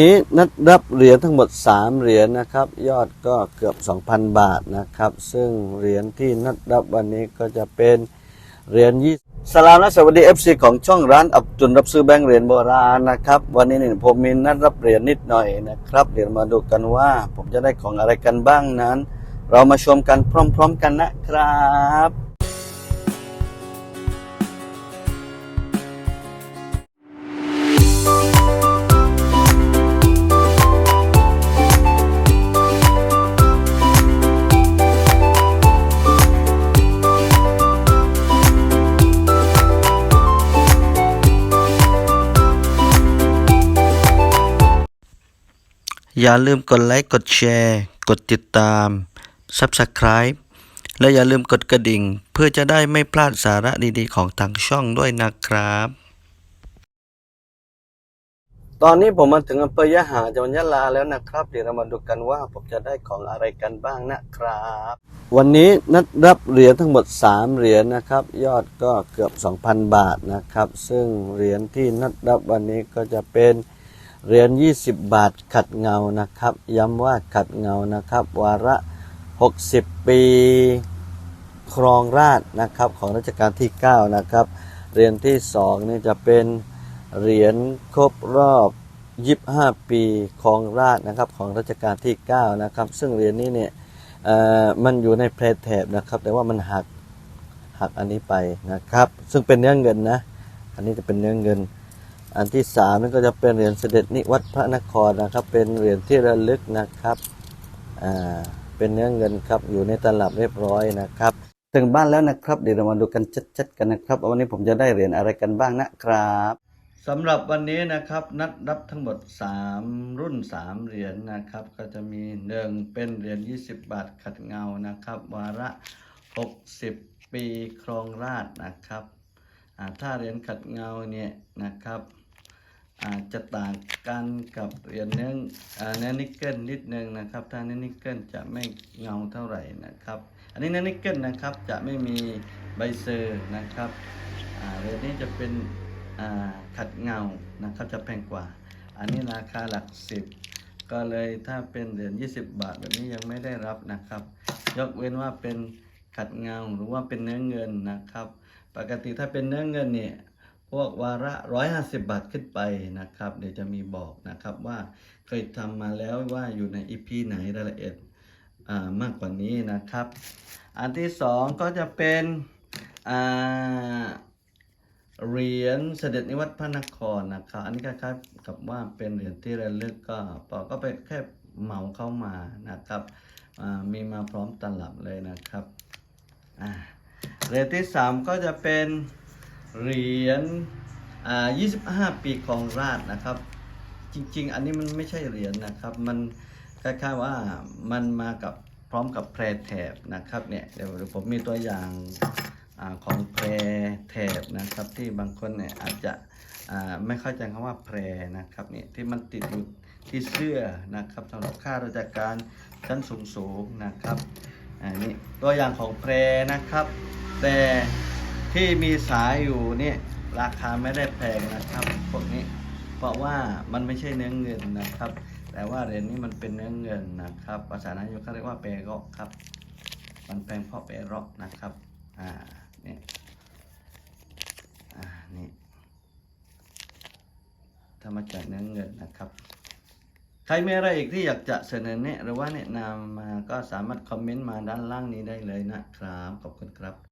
นี้นัดรับเหรียญทั้งหมด 3 เหรียญนะครับ ยอดก็เกือบ 2,000 บาทนะครับ ซึ่งเหรียญที่นัดรับวันนี้ก็จะเป็นเหรียญยี่สลามและสวัสดี FC ของช่องร้านอับจุนรับซื้อแบงค์เหรียญโบราณนะครับ วันนี้เนี่ยผมมีนัดรับเหรียญนิดหน่อยนะครับ เดี๋ยวมาดูกันว่าผมจะได้ของอะไรกันบ้างนั้น เรามาชมกันพร้อม ๆ กันนะครับ อย่าลืมกดไลค์ กดแชร์ กดติดตาม Subscribe และอย่าลืมกดกระดิ่ง เพื่อจะได้ไม่พลาดสาระดีๆ ของทางช่องด้วยนะครับ ตอนนี้ผมมาถึงอำเภอยะหาจังหวัดยะลาแล้วนะครับ เดี๋ยวเรามาดูกันว่าผมจะได้ของอะไรกันบ้างนะครับ วันนี้นัดรับเหรียญทั้งหมด 3 เหรียญนะครับ ยอดก็เกือบ 2,000 บาทนะครับ ซึ่งเหรียญที่นัดรับวันนี้ก็จะเป็น เหรียญ20 บาทขัดเงานะครับ ย้ำว่าขัดเงานะครับ วาระ 60 ปี ครองราชนะครับของรัชกาลที่ 9 นะครับเหรียญที่2นี่จะเป็นเหรียญครบรอบ 25 ปีครองราชนะครับของรัชกาลที่ 9 นะครับ ซึ่งเหรียญนี้เนี่ยอ่อมันอยู่ในเพลทแถบนะครับ แต่ว่ามันหักหักอันนี้ไปนะครับ ซึ่งเป็นเนื้อเงินนะ อันนี้จะเป็นเนื้อเงิน อันที่สามนี่ก็จะเป็นเหรียญเสด็จนิวัดพระนครนะครับ เป็นเหรียญที่ระลึกนะครับอ่าเป็นเนื้อเงินครับอยู่ในตลับเรียบร้อยนะครับถึงบ้านแล้วนะครับ เดี๋ยวเรามาดูกันชัดๆกันนะครับวันนี้ผมจะได้เหรียญอะไรกันบ้างนะครับสำหรับวันนี้นะครับนัดรับทั้งหมด 3 รุ่น 3 เหรียญนะครับ ก็จะมีหนึ่งเป็นเหรียญ20 บาทขัดเงานะครับ วาระ 60 ปีครองราชนะครับถ้าเหรียญขัดเงาเนี่ยนะครับ อาจจะต่างกันกับเหรียญเนื้อเนื้อนิกเกิลนิดนึงนะครับ ถ้าเนื้อนิกเกิลจะไม่เงาเท่าไหร่นะครับ อันนี้เนื้อนิกเกิลนะครับจะไม่มีใบเซอร์นะครับเหรียญนี้จะเป็นขัดเงานะครับจะแพงกว่า อันนี้ราคาหลักสิบก็เลยถ้าเป็นเหรียญ20 บาทแบบนี้ยังไม่ได้รับนะครับ ยกเว้นว่าเป็นขัดเงาหรือว่าเป็นเนื้อเงินนะครับ ปกติถ้าเป็นเนื้อเงินเนี่ย พวกวาระ 150 บาทขึ้นไปนะครับ เดี๋ยวจะมีบอกนะครับว่าเคยทำมาแล้วว่าอยู่ใน EP ไหนรายละเอียดมากกว่านี้นะครับ อันที่สองก็จะเป็นเหรียญเสด็จนิวัตรพระนครนะครับ อันนี้คล้ายๆกับว่าเป็นเหรียญที่ระลึกก็ปอก็ไปแค่เหมาเข้ามานะครับมีมาพร้อมตลับเลยนะครับอ่าเหรียญที่สามก็จะเป็น เหรียญอ่า25 ปีของราชนะครับ จริง ๆ อันนี้มันไม่ใช่เหรียญนะครับ มันคล้ายๆว่ามันมากับพร้อมกับแพรแถบนะครับเนี่ยเดี๋ยวผมมีตัวอย่างอของแพรแถบนะครับ ที่บางคนเนี่ยอาจจะไม่เข้าใจคำว่าแพรนะครับเนี่ยที่มันติดอยู่ที่เสื้อนะครับสำหรับข้าราชการชั้นสูงๆนะครับอันนี้ตัวอย่างของแพรนะครับแต่ ที่มีสายอยู่เนี่ยราคาไม่ได้แพงนะครับพวกนี้ เพราะว่ามันไม่ใช่เนื้อเงินนะครับ แต่ว่าเหรียญนี้มันเป็นเนื้อเงินนะครับ ภาษานายกเขาเรียกว่าเปรอกครับ มันแพงเพราะเปรอกนะครับอ่าเนี่ยอ่านี่ทำมาจากเนื้อเงินนะครับใครมีอะไรอีกที่อยากจะเสนอแนะหรือว่าแนะนำมาก็สามารถคอมเมนต์มาด้านล่างนี้ได้เลยนะครับ ขอบคุณครับ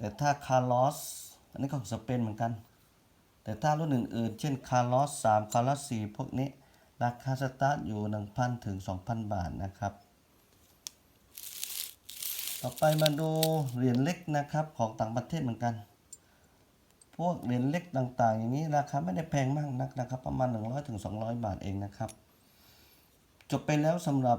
แต่ถ้าคาร์ลอสอันนี้ของสเปนเหมือนกัน แต่ถ้ารุ่นอื่นๆ เช่นคาร์ลอส3คาร์ลอส4พวกนี้ ราคาสตาร์ทอยู่ 1,000 ถึง 2,000 บาทนะครับ ต่อไปมาดูเหรียญเล็กนะครับของต่างประเทศเหมือนกัน พวกเหรียญเล็กต่างๆ อย่างนี้ราคาไม่ได้แพงมากนักนะครับ ประมาณ 100ถึง200 บาทเองนะครับ จบไปแล้วสำหรับ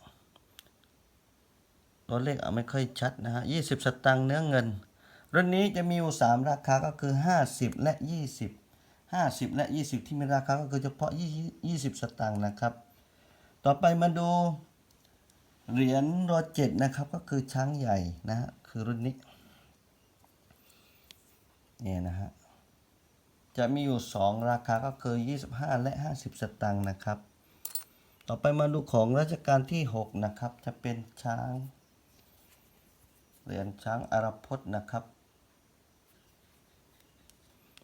ตัวเลขเอาไม่ค่อยชัดนะฮะ20สตังค์เนื้อเงิน รุ่นนี้จะมีอยู่3ราคาก็คือ 50 และ 20 50 และ 20 ที่มีราคาก็คือเฉพาะ 20 สตังค์นะครับ ต่อไปมาดูเหรียญรอเจ็ดนะครับก็คือช้างใหญ่นะฮะคือรุ่นนี้เนี่ยนะฮะจะมีอยู่ 2 ราคาก็คือ 25 และ 50 สตางค์นะครับ ต่อไปมาดูของรัชกาลที่ 6 นะครับ จะเป็นช้าง เหรียญช้างอารพจน์นะครับ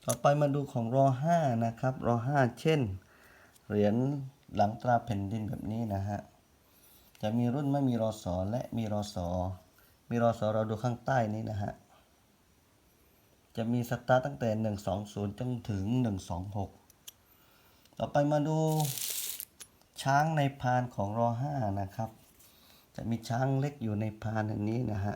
ต่อไปมาดูของรอ5นะครับรอ5เช่น เหรียญหลังตราแผ่นดินแบบนี้นะฮะ จะมีรุ่นไม่มีรอสอและมีรอสอมีรอสอเราดูข้างใต้นี้นะฮะ จะมีสตาร์ตตั้งแต่ 120 จนถึง 126 ต่อไปมาดูช้างในพานของรอ5นะครับ จะมีช้างเล็กอยู่ในพานอันนี้นะฮะ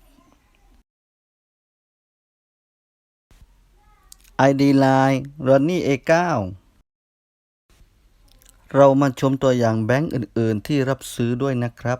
ID Line Runny A9 เรามาชมตัวอย่างแบงก์อื่น ๆ ที่รับซื้อด้วยนะครับ